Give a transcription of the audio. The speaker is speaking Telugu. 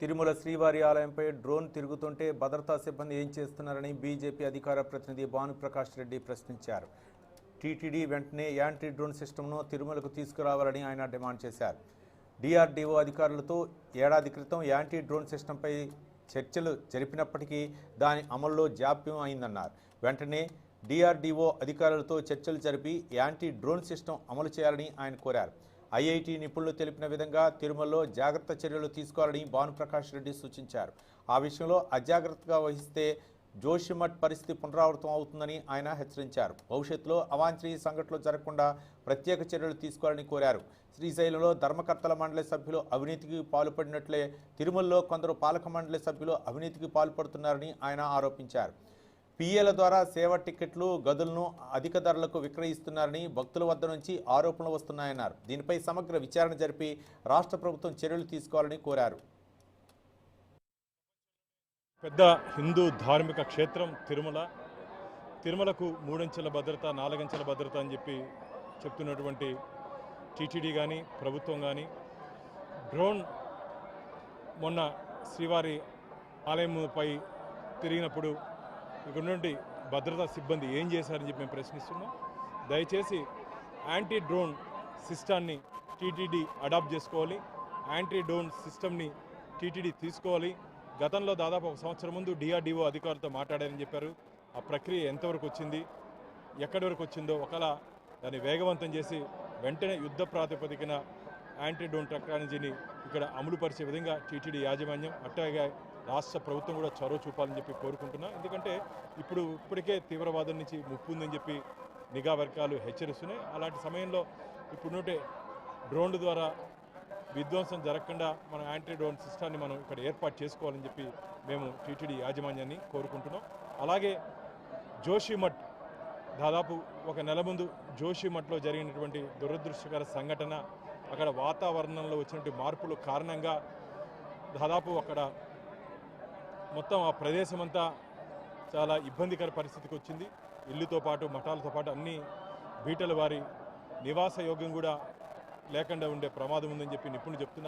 తిరుమల శ్రీవారి ఆలయంపై డ్రోన్ తిరుగుతుంటే భద్రతా సిబ్బంది ఏం చేస్తున్నారని బీజేపీ అధికార ప్రతినిధి భానుప్రకాష్ రెడ్డి ప్రశ్నించారు. టీటీడీ వెంటనే యాంటీ డ్రోన్ సిస్టమ్ను తిరుమలకు తీసుకురావాలని ఆయన డిమాండ్ చేశారు. డిఆర్డీఓ అధికారులతో ఏడాది క్రితం యాంటీ డ్రోన్ సిస్టంపై చర్చలు జరిపినప్పటికీ దాని అమల్లో జాప్యం అయిందన్నారు. వెంటనే డిఆర్డీఓ అధికారులతో చర్చలు జరిపి యాంటీ డ్రోన్ సిస్టమ్ అమలు చేయాలని ఆయన కోరారు. ఐఐటి నిపుణులు తెలిపిన విధంగా తిరుమలలో జాగ్రత్త చర్యలు తీసుకోవాలని భానుప్రకాష్ రెడ్డి సూచించారు. ఆ విషయంలో అజాగ్రత్తగా వహిస్తే జోషిమఠ్ పరిస్థితి పునరావృతం అవుతుందని ఆయన హెచ్చరించారు. భవిష్యత్తులో అవాంఛనీయ సంఘటనలు జరగకుండా ప్రత్యేక చర్యలు తీసుకోవాలని కోరారు. శ్రీశైలంలో ధర్మకర్తల మండలి సభ్యులు అవినీతికి పాల్పడినట్లే తిరుమలలో కొందరు పాలక మండలి సభ్యులు అవినీతికి పాల్పడుతున్నారని ఆయన ఆరోపించారు. పిఏల ద్వారా సేవ టికెట్లు గదులను అధిక ధరలకు విక్రయిస్తున్నారని భక్తుల వద్ద నుంచి ఆరోపణలు వస్తున్నాయన్నారు. దీనిపై సమగ్ర విచారణ జరిపి రాష్ట్ర ప్రభుత్వం చర్యలు తీసుకోవాలని కోరారు. పెద్ద హిందూ ధార్మిక క్షేత్రం తిరుమల. తిరుమలకు మూడంచెల భద్రత నాలుగంచెల భద్రత అని చెప్పి చెప్తున్నటువంటి టీటీడీ కానీ ప్రభుత్వం కానీ డ్రోన్ మొన్న శ్రీవారి ఆలయంపై తిరిగినప్పుడు ఇక్కడ నుండి భద్రతా సిబ్బంది ఏం చేశారని చెప్పి మేము ప్రశ్నిస్తున్నాం. దయచేసి యాంటీ డ్రోన్ సిస్టాన్ని టీటీడీ అడాప్ట్ చేసుకోవాలి. యాంటీ డ్రోన్ సిస్టమ్ని టీటీడీ తీసుకోవాలి. గతంలో దాదాపు ఒక సంవత్సరం ముందు డిఆర్డీఓ అధికారులతో మాట్లాడారని చెప్పారు. ఆ ప్రక్రియ ఎంతవరకు వచ్చింది ఎక్కడి వరకు వచ్చిందో ఒకలా దాన్ని వేగవంతం చేసి వెంటనే యుద్ధ ప్రాతిపదికన యాంటీ డ్రోన్ టెక్నాలజీని ఇక్కడ అమలుపరిచే విధంగా టీటీడీ యాజమాన్యం అట్లాగే రాష్ట్ర ప్రభుత్వం కూడా చొరవ చూపాలని చెప్పి కోరుకుంటున్నా. ఎందుకంటే ఇప్పుడు ఇప్పటికే తీవ్రవాదం నుంచి ముప్పు ఉందని చెప్పి నిఘా వర్గాలు హెచ్చరిస్తున్నాయి. అలాంటి సమయంలో ఇప్పుడుంటే డ్రోన్ల ద్వారా విధ్వంసం జరగకుండా మన యాంటీ డ్రోన్ సిస్టాన్ని మనం ఇక్కడ ఏర్పాటు చేసుకోవాలని చెప్పి మేము టీటీడీ యాజమాన్యాన్ని కోరుకుంటున్నాం. అలాగే జోషిమఠ్ దాదాపు ఒక నెల ముందు జోషిమఠ్లో జరిగినటువంటి దురదృష్టకర సంఘటన అక్కడ వాతావరణంలో వచ్చినటువంటి మార్పుల కారణంగా దాదాపు అక్కడ మొత్తం ఆ ప్రదేశం అంతా చాలా ఇబ్బందికర పరిస్థితికి వచ్చింది. ఇల్లుతో పాటు మఠాలతో పాటు అన్ని బీటల వారి నివాస యోగ్యం కూడా లేకుండా ఉండే ప్రమాదం ఉందని చెప్పి నిపుణులు చెప్తున్నారు.